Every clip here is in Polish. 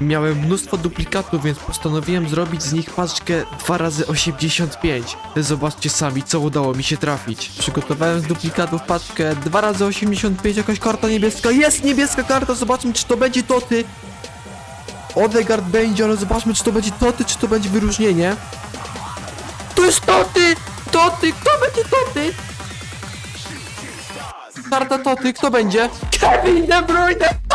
Miałem mnóstwo duplikatów, więc postanowiłem zrobić z nich paczkę 2 razy 85 Zobaczcie sami, co udało mi się trafić. Przygotowałem z duplikatów paczkę 2 razy 85 jakaś karta niebieska. Jest niebieska karta, zobaczmy, czy to będzie Toty. Odegaard będzie, ale zobaczmy, czy to będzie Toty, czy to będzie wyróżnienie. To jest Toty! Toty! Kto będzie Toty? Karta Toty, kto będzie? Kevin De Bruyne!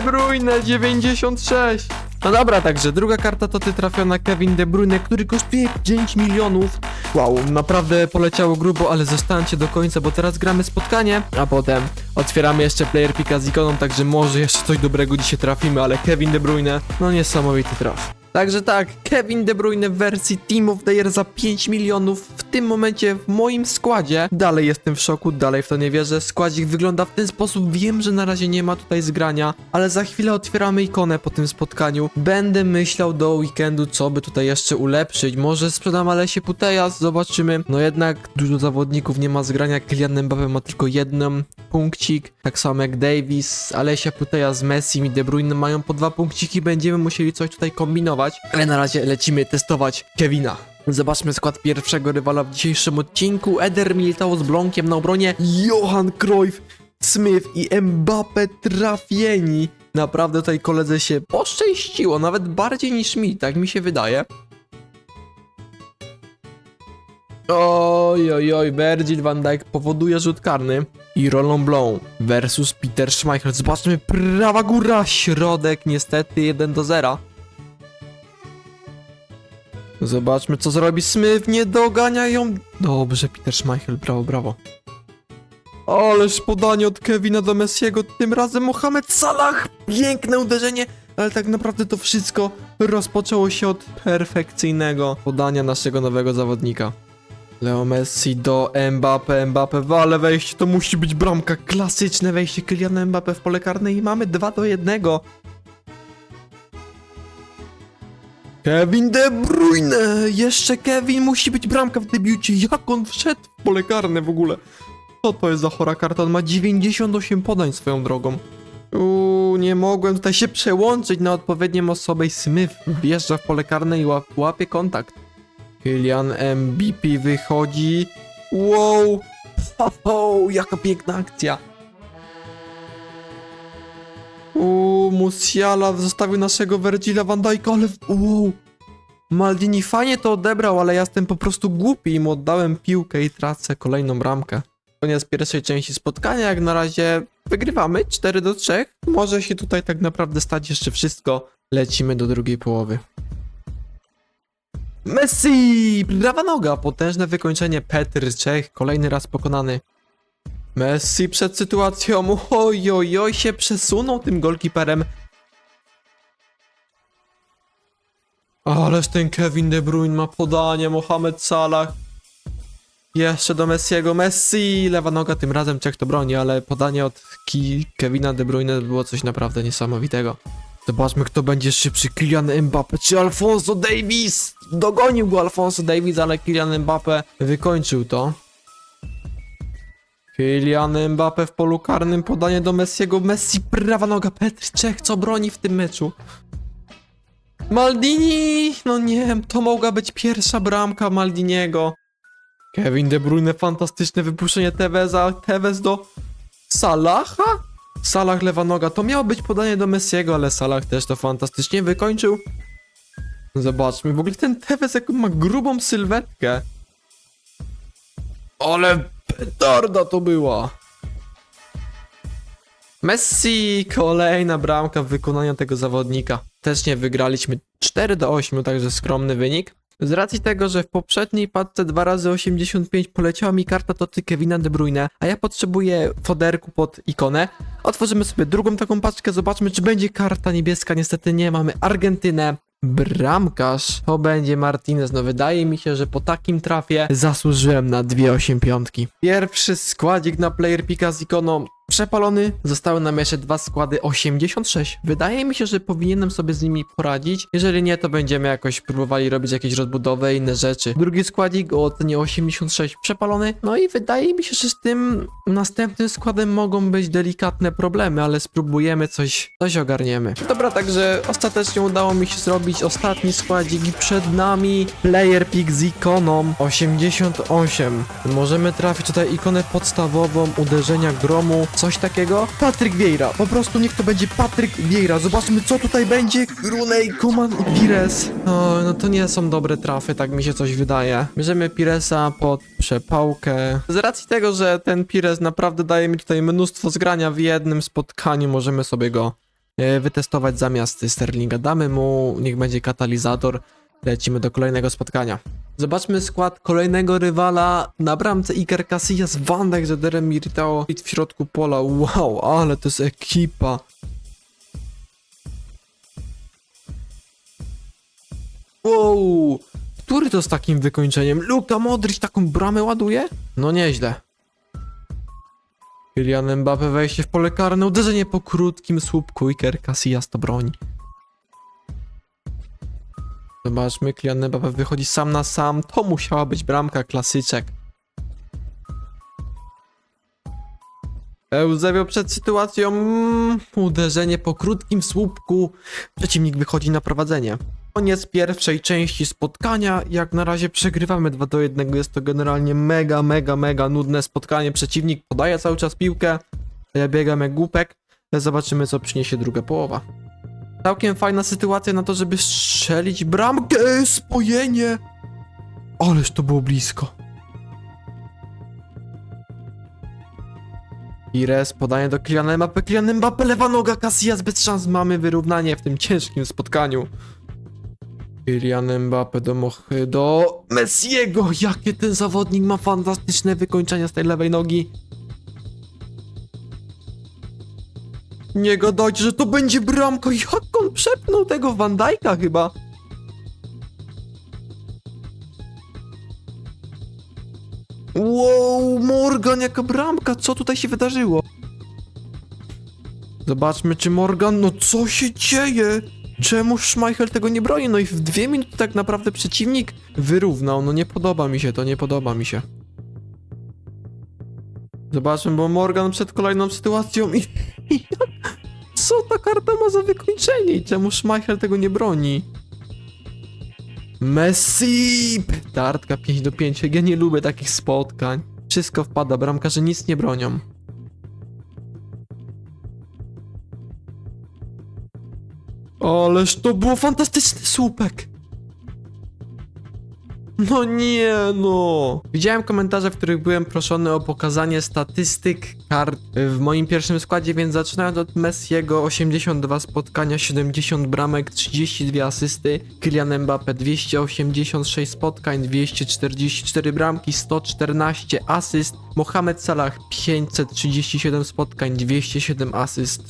Bruyne 96. No dobra, także druga karta to ty trafiona Kevin De Bruyne, który kosztuje 5 milionów. Wow, naprawdę poleciało grubo, ale zostańcie do końca, bo teraz gramy spotkanie, a potem otwieramy jeszcze player pika z ikoną, także może jeszcze coś dobrego dzisiaj trafimy, ale Kevin De Bruyne, no niesamowity traf. Także tak, Kevin De Bruyne w wersji Team of the Year za 5 milionów w tym momencie w moim składzie. Dalej jestem w szoku, dalej w to nie wierzę. Składzik wygląda w ten sposób. Wiem, że na razie nie ma tutaj zgrania, ale za chwilę otwieramy ikonę po tym spotkaniu. Będę myślał do weekendu, co by tutaj jeszcze ulepszyć. Może sprzedam Alesie Putejas, zobaczymy. No jednak dużo zawodników nie ma zgrania. Kylian Mbappé ma tylko jeden punkcik, tak samo jak Davis, Alesia Putejas, Messi i De Bruyne mają po dwa punkciki. Będziemy musieli coś tutaj kombinować. Ale na razie lecimy testować Kevina. Zobaczmy skład pierwszego rywala w dzisiejszym odcinku. Eder Militao z Blonkiem na obronie. Johan Cruyff, Smith i Mbappe trafieni. Naprawdę tutaj koledze się poszczęściło, nawet bardziej niż mi, tak mi się wydaje. Oj, oj, oj, Virgil van Dijk powoduje rzut karny. I Roland Blanc versus Peter Schmeichel. Zobaczmy, prawa góra, środek, niestety 1 do 0. Zobaczmy, co zrobi Smith. Nie dogania ją. Dobrze, Peter Schmeichel, brawo, brawo. Ależ podanie od Kevina do Messiego. Tym razem Mohamed Salah. Piękne uderzenie. Ale tak naprawdę to wszystko rozpoczęło się od perfekcyjnego podania naszego nowego zawodnika. Leo Messi do Mbappe, Mbappe wale wejście, to musi być bramka, klasyczne wejście Kyliana Mbappe w pole karne i mamy 2 do 1. Kevin De Bruyne! Jeszcze Kevin musi być bramka w debiucie. Jak on wszedł w pole karne w ogóle? Co to jest za chora karta? On ma 98 podań swoją drogą. Uuu, nie mogłem tutaj się przełączyć na odpowiednią osobę i Smith wjeżdża w pole karne i łap, łapie kontakt. Kylian MVP wychodzi. Wow! Ho, ho, jaka piękna akcja! Uuu, Musiala zostawił naszego Virgila van Dijk'a, ale... Wow! Maldini fajnie to odebrał, ale ja jestem po prostu głupi i mu oddałem piłkę i tracę kolejną bramkę. Koniec pierwszej części spotkania, jak na razie wygrywamy 4 do 3. Może się tutaj tak naprawdę stać jeszcze wszystko. Lecimy do drugiej połowy. Messi! Prawa noga, potężne wykończenie. Petr Czech, kolejny raz pokonany. Messi przed sytuacją, oj, oj, oj, się przesunął tym golkiperem. Ależ ten Kevin De Bruyne ma podanie, Mohamed Salah. Jeszcze do Messiego, Messi! Lewa noga, tym razem Czech to broni, ale podanie od Ki Kevina De Bruyne było coś naprawdę niesamowitego. Zobaczmy, kto będzie szybszy, Kylian Mbappe czy Alfonso Davis! Dogonił go Alfonso Davis, ale Kylian Mbappe wykończył to. Kylian Mbappe w polu karnym, podanie do Messiego, Messi, prawa noga, Petr Czech, co broni w tym meczu? Maldini! No nie, to mogła być pierwsza bramka Maldiniego. Kevin De Bruyne, fantastyczne wypuszczenie Teveza, Tevez do Salaha? Salah lewa noga, to miało być podanie do Messiego, ale Salah też to fantastycznie wykończył. Zobaczmy, w ogóle ten Tevez jaką ma grubą sylwetkę. Ale petarda to była. Messi, kolejna bramka w wykonaniu tego zawodnika. Też nie wygraliśmy 4 do 8, także skromny wynik. Z racji tego, że w poprzedniej padce 2 razy 85 poleciała mi karta Toty Kevina De Bruyne, a ja potrzebuję foderku pod ikonę, otworzymy sobie drugą taką paczkę, zobaczmy czy będzie karta niebieska. Niestety nie, mamy Argentynę, Bramkarz to będzie Martinez. No wydaje mi się, że po takim trafie zasłużyłem na dwie 85. Pierwszy składzik na player pika z ikoną przepalony. Zostały nam jeszcze dwa składy 86. Wydaje mi się, że powinienem sobie z nimi poradzić. Jeżeli nie, to będziemy jakoś próbowali robić jakieś rozbudowy inne rzeczy. Drugi składzik o ocenie 86 przepalony. No i wydaje mi się, że z tym następnym składem mogą być delikatne problemy, ale spróbujemy coś, coś ogarniemy. Dobra, także ostatecznie udało mi się zrobić ostatni składzik i przed nami Player Pick z ikoną 88. Możemy trafić tutaj ikonę podstawową, uderzenia gromu, coś takiego. Patryk Vieira, po prostu niech to będzie Patryk Vieira. Zobaczmy co tutaj będzie. Runej, Kuman i Pires. O, no to nie są dobre trafy, tak mi się coś wydaje. Bierzemy Piresa pod przepałkę. Z racji tego, że ten Pires naprawdę daje mi tutaj mnóstwo zgrania w jednym spotkaniu, możemy sobie go e, wytestować zamiast Sterlinga. Damy mu, niech będzie katalizator. Lecimy do kolejnego spotkania. Zobaczmy skład kolejnego rywala na bramce Iker Casillas, Van Dijk, Zederem Militao w środku pola. Wow, ale to jest ekipa. Wow, który to z takim wykończeniem? Luka Modric taką bramę ładuje? No nieźle. Kylian Mbappé wejście w pole karne, uderzenie po krótkim słupku, Iker Casillas to broni. Zobaczmy, Kylian Mbappé wychodzi sam na sam, to musiała być bramka, klasyczek. Eusebio przed sytuacją, mm, uderzenie po krótkim słupku, przeciwnik wychodzi na prowadzenie. Koniec pierwszej części spotkania, jak na razie przegrywamy 2 do 1, jest to generalnie mega, mega, mega nudne spotkanie, przeciwnik podaje cały czas piłkę, ja biegam jak głupek, zobaczymy co przyniesie druga połowa. Całkiem fajna sytuacja na to, żeby strzelić bramkę, spojenie! Ależ to było blisko. Pires, podanie do Kyliana Mbappé, Kylian Mbappé, lewa noga, Casillas bez szans, mamy wyrównanie w tym ciężkim spotkaniu. Kylian Mbappé do Mochy, do Messiego, jakie ten zawodnik ma fantastyczne wykończenia z tej lewej nogi. Nie gadajcie, że to będzie bramka, jak on przepnął tego Van Dijk'a chyba. Wow, Morgan, jaka bramka, co tutaj się wydarzyło? Zobaczmy, czy Morgan, no co się dzieje? Czemu Schmeichel tego nie broni? No i w dwie minuty tak naprawdę przeciwnik wyrównał, no nie podoba mi się to, nie podoba mi się. Zobaczmy, bo Morgan przed kolejną sytuacją i... Co ta karta ma za wykończenie czemu Schmeichel tego nie broni? Messi! Tartka 5 do 5. Ja nie lubię takich spotkań. Wszystko wpada, bramkarze nic nie bronią. Ależ to było fantastyczny słupek! No nie no! Widziałem komentarze, w których byłem proszony o pokazanie statystyk kart w moim pierwszym składzie, więc zaczynając od Messiego 82 spotkania, 70 bramek, 32 asysty, Kylian Mbappé 286 spotkań, 244 bramki, 114 asyst, Mohamed Salah 537 spotkań, 207 asyst,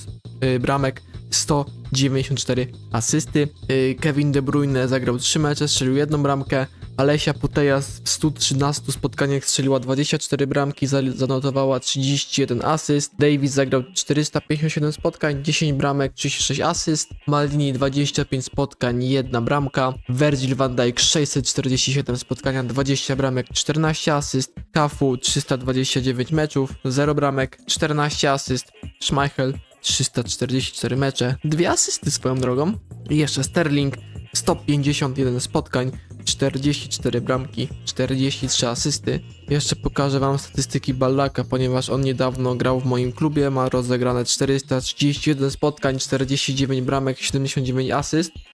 yy, bramek, 194 asysty. Yy, Kevin De Bruyne zagrał 3 mecze, strzelił jedną bramkę. Alesia Puteja w 113 spotkaniach strzeliła 24 bramki, za- zanotowała 31 asyst. Davis zagrał 457 spotkań, 10 bramek, 36 asyst. Maldini 25 spotkań, 1 bramka. Virgil van Dijk 647 spotkania, 20 bramek, 14 asyst. Kafu 329 meczów, 0 bramek, 14 asyst. Schmeichel 344 mecze, 2 asysty swoją drogą. I jeszcze Sterling 151 spotkań, 44 bramki, 43 asysty. Jeszcze pokażę wam statystyki Ballaka, ponieważ on niedawno grał w moim klubie, ma rozegrane 431 spotkań, 49 bramek, 79 asyst.